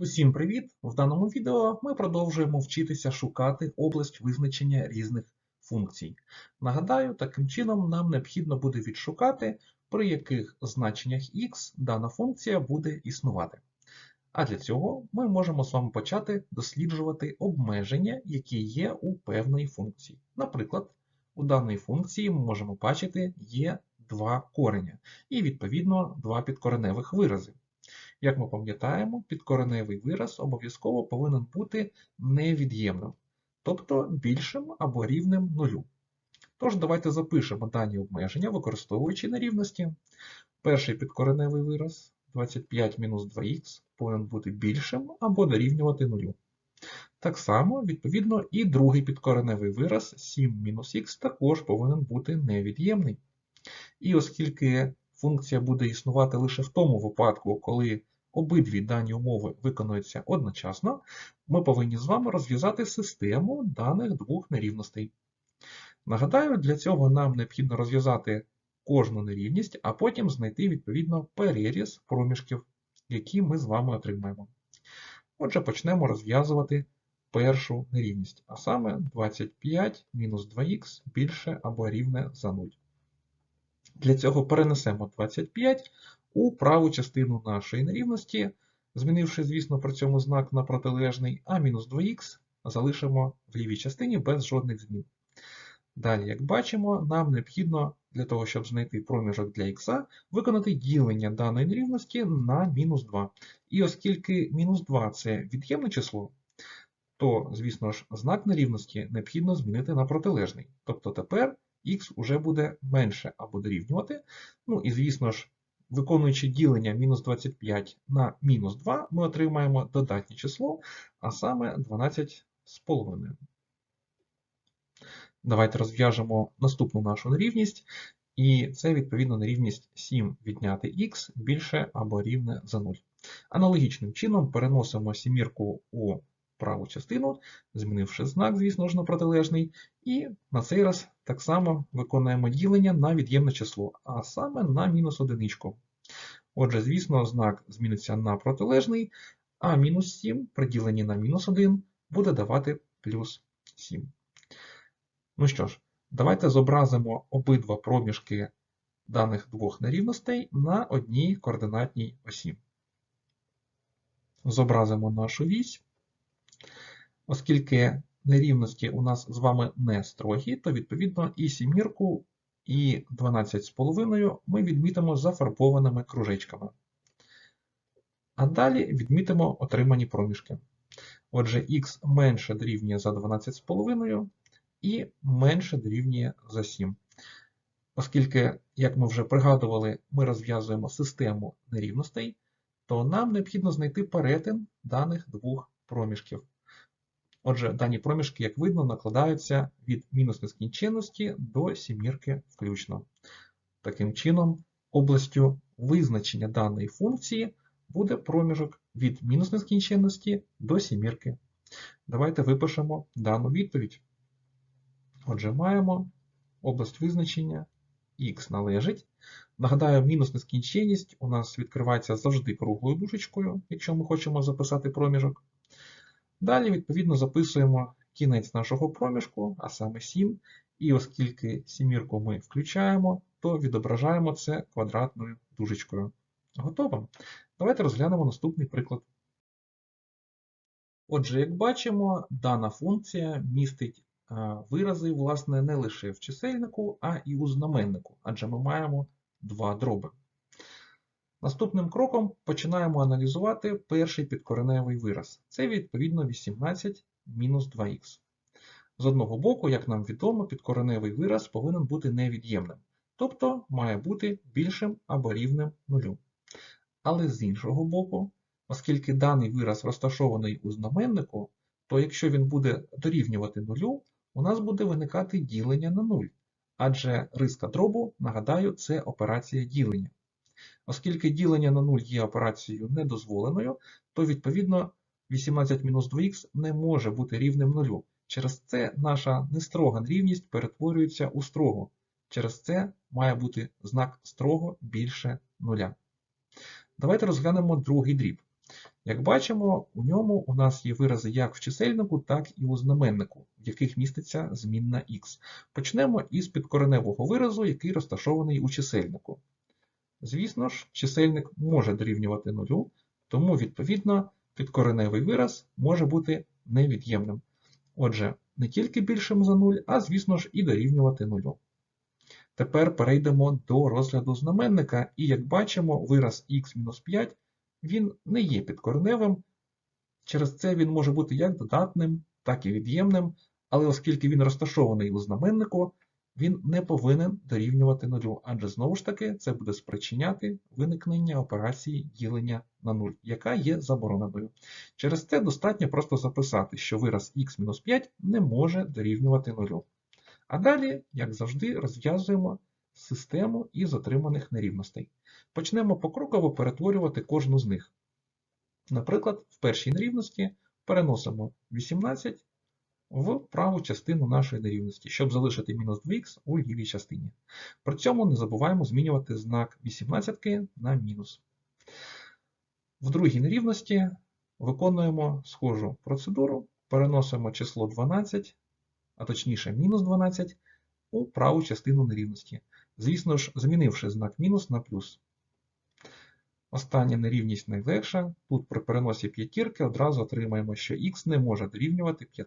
Усім привіт! В даному відео ми продовжуємо вчитися шукати область визначення різних функцій. Нагадаю, таким чином нам необхідно буде відшукати, при яких значеннях x дана функція буде існувати. А для цього ми можемо з вами почати досліджувати обмеження, які є у певної функції. Наприклад, у даної функції ми можемо бачити є два кореня і, відповідно, два підкореневих вирази. Як ми пам'ятаємо, підкореневий вираз обов'язково повинен бути невід'ємним, тобто більшим або рівним нулю. Тож давайте запишемо дані обмеження, використовуючи нерівності. Перший підкореневий вираз 25 2х повинен бути більшим або дорівнювати нулю. Так само, відповідно, і другий підкореневий вираз 7 х також повинен бути невід'ємний. І оскільки функція буде існувати лише в тому випадку, коли обидві дані умови виконуються одночасно, ми повинні з вами розв'язати систему даних двох нерівностей. Нагадаю, для цього нам необхідно розв'язати кожну нерівність, а потім знайти відповідно переріз проміжків, які ми з вами отримаємо. Отже, почнемо розв'язувати першу нерівність, а саме 25 мінус 2х більше або рівне за 0. Для цього перенесемо 25 у праву частину нашої нерівності, змінивши, звісно, при цьому знак на протилежний, а мінус 2х залишимо в лівій частині без жодних змін. Далі, як бачимо, нам необхідно для того, щоб знайти проміжок для х, виконати ділення даної нерівності на мінус 2. І оскільки мінус 2 це від'ємне число, то, звісно ж, знак нерівності необхідно змінити на протилежний. Тобто тепер х вже буде менше або дорівнювати. Ну і, звісно ж, виконуючи ділення мінус 25 на мінус 2, ми отримаємо додатнє число, а саме 12,5. Давайте розв'яжемо наступну нашу нерівність. І це, відповідно, нерівність 7 відняти х більше або рівне за 0. Аналогічним чином переносимо сімірку у праву частину, змінивши знак, звісно ж, на протилежний, і на цей раз так само виконуємо ділення на від'ємне число, а саме на мінус одиничку. Отже, звісно, знак зміниться на протилежний, а мінус 7 при діленні на мінус 1 буде давати плюс 7. Ну що ж, давайте зобразимо обидва проміжки даних двох нерівностей на одній координатній осі. Зобразимо нашу вісь. Оскільки нерівності у нас з вами не строгі, то відповідно і сімірку, і 12,5 ми відмітимо зафарбованими кружечками. А далі відмітимо отримані проміжки. Отже, х менше дорівнює за 12,5 і менше дорівнює за 7. Оскільки, як ми вже пригадували, ми розв'язуємо систему нерівностей, то нам необхідно знайти перетин даних двох проміжків. Отже, дані проміжки, як видно, накладаються від мінус нескінченності до сімірки включно. Таким чином, областю визначення даної функції буде проміжок від мінус нескінченності до сімірки. Давайте випишемо дану відповідь. Отже, маємо область визначення х належить. Нагадаю, мінус нескінченність у нас відкривається завжди круглою дужечкою, якщо ми хочемо записати проміжок. Далі, відповідно, записуємо кінець нашого проміжку, а саме 7. І оскільки сімірку ми включаємо, то відображаємо це квадратною дужечкою. Готово? Давайте розглянемо наступний приклад. Отже, як бачимо, дана функція містить вирази, власне, не лише в чисельнику, а і у знаменнику, адже ми маємо два дроби. Наступним кроком починаємо аналізувати перший підкореневий вираз. Це відповідно 18 мінус 2х. З одного боку, як нам відомо, підкореневий вираз повинен бути невід'ємним, тобто має бути більшим або рівним нулю. Але з іншого боку, оскільки даний вираз розташований у знаменнику, то якщо він буде дорівнювати нулю, у нас буде виникати ділення на нуль. Адже риска дробу, нагадаю, це операція ділення. Оскільки ділення на 0 є операцією недозволеною, то відповідно 18-2х не може бути рівним нулю. Через це наша нестрога нерівність перетворюється у строгу. Через це має бути знак строго більше нуля. Давайте розглянемо другий дріб. Як бачимо, у ньому у нас є вирази як в чисельнику, так і у знаменнику, в яких міститься змінна х. Почнемо із підкореневого виразу, який розташований у чисельнику. Звісно ж, чисельник може дорівнювати нулю, тому, відповідно, підкореневий вираз може бути невід'ємним. Отже, не тільки більшим за 0, а, звісно ж, і дорівнювати нулю. Тепер перейдемо до розгляду знаменника, і як бачимо, вираз х-5 він не є підкореневим. Через це він може бути як додатним, так і від'ємним, але оскільки він розташований у знаменнику, він не повинен дорівнювати нулю, адже знову ж таки це буде спричиняти виникнення операції ділення на 0, яка є забороненою. Через це достатньо просто записати, що вираз х-5 не може дорівнювати нулю. А далі, як завжди, розв'язуємо систему із отриманих нерівностей. Почнемо покроково перетворювати кожну з них. Наприклад, в першій нерівності переносимо 18 в праву частину нашої нерівності, щоб залишити мінус 2х у лівій частині. При цьому не забуваємо змінювати знак 18 на мінус. В другій нерівності виконуємо схожу процедуру, переносимо число 12, а точніше мінус 12 у праву частину нерівності. Звісно ж, змінивши знак мінус на плюс. Остання нерівність найлегша. Тут при переносі п'ятірки одразу отримаємо, що х не може дорівнювати 5.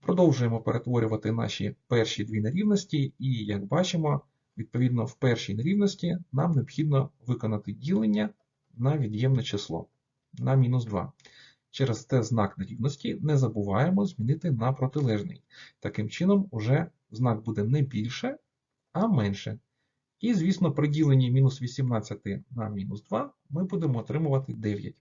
Продовжуємо перетворювати наші перші дві нерівності, і, як бачимо, відповідно в першій нерівності нам необхідно виконати ділення на від'ємне число на мінус 2. Через те знак нерівності не забуваємо змінити на протилежний. Таким чином, уже знак буде не більше, а менше. І, звісно, при діленні мінус 18 на мінус 2 ми будемо отримувати 9.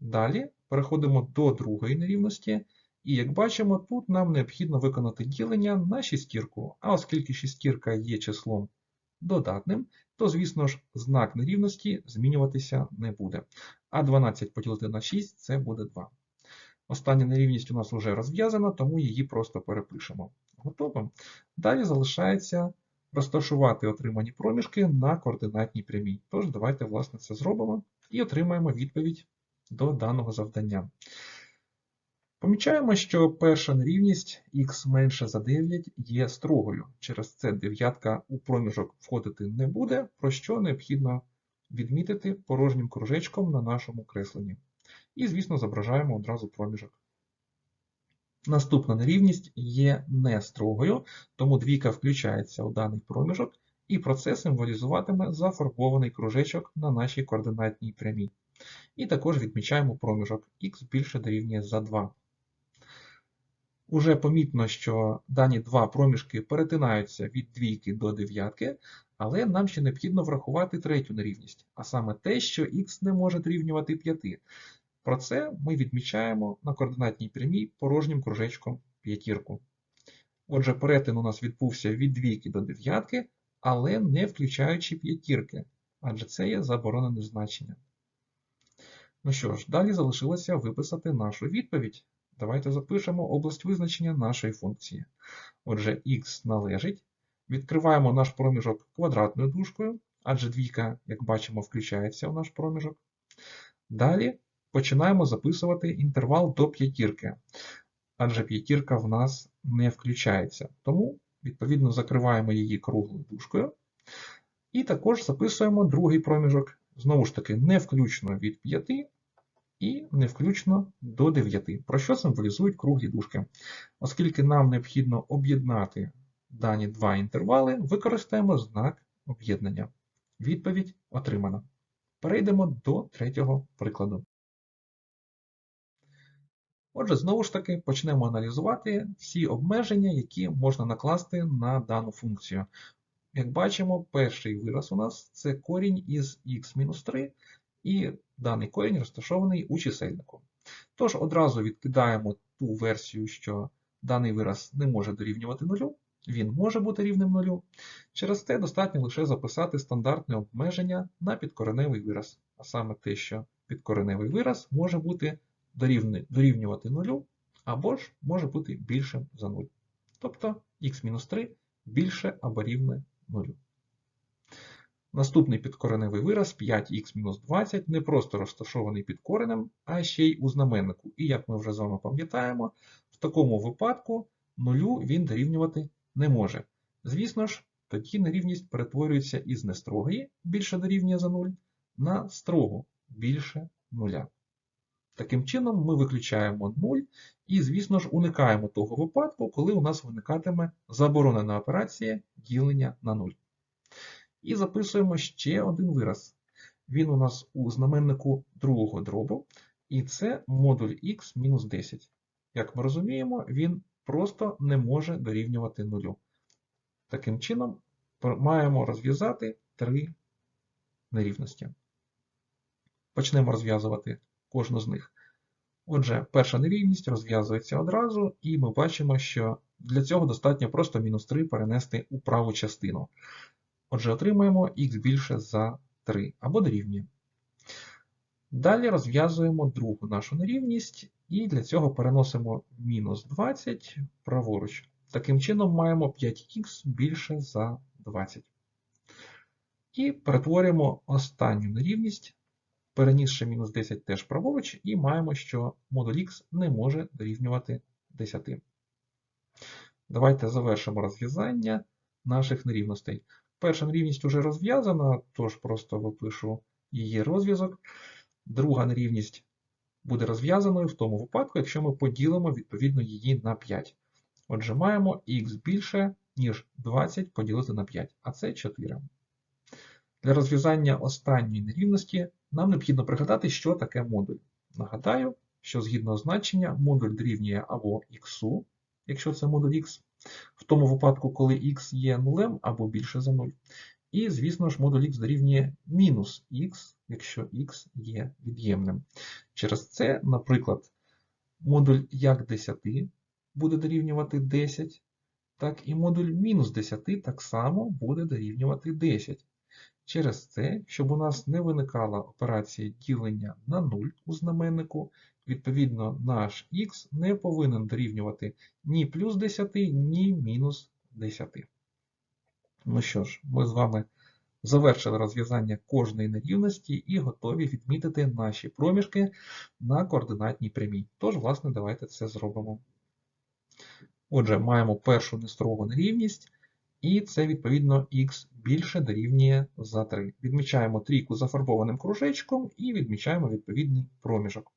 Далі переходимо до другої нерівності. І як бачимо, тут нам необхідно виконати ділення на шістірку. А оскільки шістірка є числом додатним, то, звісно ж, знак нерівності змінюватися не буде. А 12 поділити на 6 це буде 2. Остання нерівність у нас вже розв'язана, тому її просто перепишемо. Готово. Далі залишається розташувати отримані проміжки на координатній прямій. Тож, давайте, власне, це зробимо і отримаємо відповідь до даного завдання. Помічаємо, що перша нерівність х менше за 9 є строгою. Через це дев'ятка у проміжок входити не буде, про що необхідно відмітити порожнім кружечком на нашому кресленні. І, звісно, зображаємо одразу проміжок. Наступна нерівність є не строгою, тому двійка включається у даний проміжок, і про це символізуватиме зафарбований кружечок на нашій координатній прямій. І також відмічаємо проміжок х більше дорівнює за 2. Уже помітно, що дані два проміжки перетинаються від двійки до дев'ятки, але нам ще необхідно врахувати третю нерівність, а саме те, що х не може дорівнювати 5. Про це ми відмічаємо на координатній прямій порожнім кружечком п'ятірку. Отже, перетин у нас відбувся від двійки до дев'ятки, але не включаючи п'ятірки, адже це є заборонене значення. Ну що ж, далі залишилося виписати нашу відповідь. Давайте запишемо область визначення нашої функції. Отже, х належить. Відкриваємо наш проміжок квадратною дужкою, адже двійка, як бачимо, включається у наш проміжок. Далі починаємо записувати інтервал до п'ятірки, адже п'ятірка в нас не включається. Тому, відповідно, закриваємо її круглою дужкою. І також записуємо другий проміжок, знову ж таки, не включно від 5 і не включно до 9, про що символізують круглі дужки. Оскільки нам необхідно об'єднати дані два інтервали, використаємо знак об'єднання. Відповідь отримана. Перейдемо до третього прикладу. Отже, знову ж таки, почнемо аналізувати всі обмеження, які можна накласти на дану функцію. Як бачимо, перший вираз у нас це корінь із х-3, і даний корінь розташований у чисельнику. Тож одразу відкидаємо ту версію, що даний вираз не може дорівнювати нулю, він може бути рівним нулю. Через те достатньо лише записати стандартне обмеження на підкореневий вираз, а саме те, що підкореневий вираз може бути дорівнювати нулю, або ж може бути більшим за 0. Тобто х-3 більше або рівне нулю. Наступний підкореневий вираз 5х-20 не просто розташований під коренем, а ще й у знаменнику. І як ми вже з вами пам'ятаємо, в такому випадку нулю він дорівнювати не може. Звісно ж, тоді нерівність перетворюється із нестрогої більше дорівнює за 0 на строгу більше нуля. Таким чином, ми виключаємо 0 і, звісно ж, уникаємо того випадку, коли у нас виникатиме заборонена операція ділення на 0. І записуємо ще один вираз. Він у нас у знаменнику другого дробу, і це модуль мінус 10. Як ми розуміємо, він просто не може дорівнювати нулю. Таким чином, маємо розв'язати три нерівності. Почнемо розв'язувати кожну з них. Отже, перша нерівність розв'язується одразу, і ми бачимо, що для цього достатньо просто мінус 3 перенести у праву частину. Отже, отримаємо х більше за 3 або дорівнює. Далі розв'язуємо другу нашу нерівність, і для цього переносимо мінус 20 праворуч. Таким чином маємо 5х більше за 20. І перетворюємо останню нерівність, перенісши мінус 10 теж праворуч, і маємо, що модуль х не може дорівнювати 10. Давайте завершимо розв'язання наших нерівностей. Перша нерівність вже розв'язана, тож просто випишу її розв'язок. Друга нерівність буде розв'язаною в тому випадку, якщо ми поділимо відповідно її на 5. Отже, маємо х більше, ніж 20 поділити на 5, а це 4. Для розв'язання останньої нерівності нам необхідно пригадати, що таке модуль. Нагадаю, що згідно значення модуль дорівнює або х, якщо це модуль х, в тому випадку, коли х є нулем або більше за 0. І, звісно ж, модуль х дорівнює мінус х, якщо х є від'ємним. Через це, наприклад, модуль як 10 буде дорівнювати 10, так і модуль мінус 10 так само буде дорівнювати 10. Через це, щоб у нас не виникала операція ділення на 0 у знаменнику, відповідно, наш х не повинен дорівнювати ні плюс 10, ні мінус 10. Ну що ж, ми з вами завершили розв'язання кожної нерівності і готові відмітити наші проміжки на координатній прямій. Тож, власне, давайте це зробимо. Отже, маємо першу нестрогу нерівність, і це, відповідно, х більше дорівнює за 3. Відмічаємо трійку зафарбованим кружечком і відмічаємо відповідний проміжок.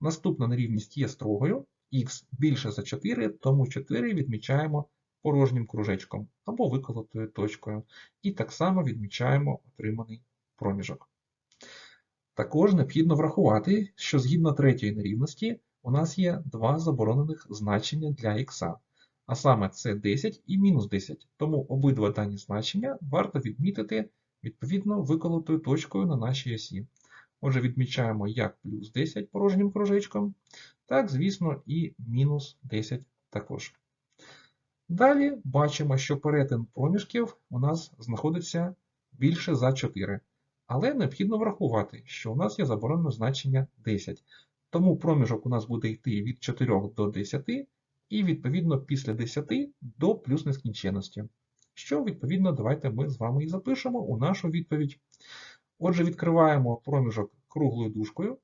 Наступна нерівність є строгою, х більше за 4, тому 4 відмічаємо порожнім кружечком або виколотою точкою. І так само відмічаємо отриманий проміжок. Також необхідно врахувати, що згідно третьої нерівності у нас є два заборонених значення для х, а саме це 10 і мінус 10, тому обидва дані значення варто відмітити відповідно виколотою точкою на нашій осі. Отже, відмічаємо як плюс 10 порожнім кружечком, так, звісно, і мінус 10 також. Далі бачимо, що перетин проміжків у нас знаходиться більше за 4. Але необхідно врахувати, що у нас є заборонене значення 10. Тому проміжок у нас буде йти від 4 до 10, і, відповідно, після 10 до плюс нескінченності. Що, відповідно, давайте ми з вами і запишемо у нашу відповідь. Отже, відкриваємо проміжок круглою дужкою,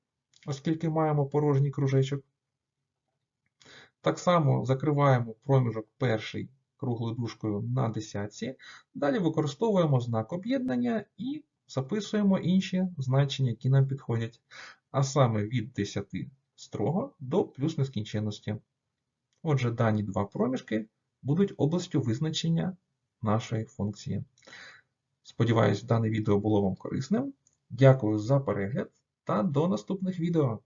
оскільки маємо порожній кружечок. Так само закриваємо проміжок перший круглою дужкою на десятці. Далі використовуємо знак об'єднання і записуємо інші значення, які нам підходять. А саме від 10 строго до плюс нескінченності. Отже, дані два проміжки будуть областю визначення нашої функції. Сподіваюсь, дане відео було вам корисним. Дякую за перегляд та до наступних відео.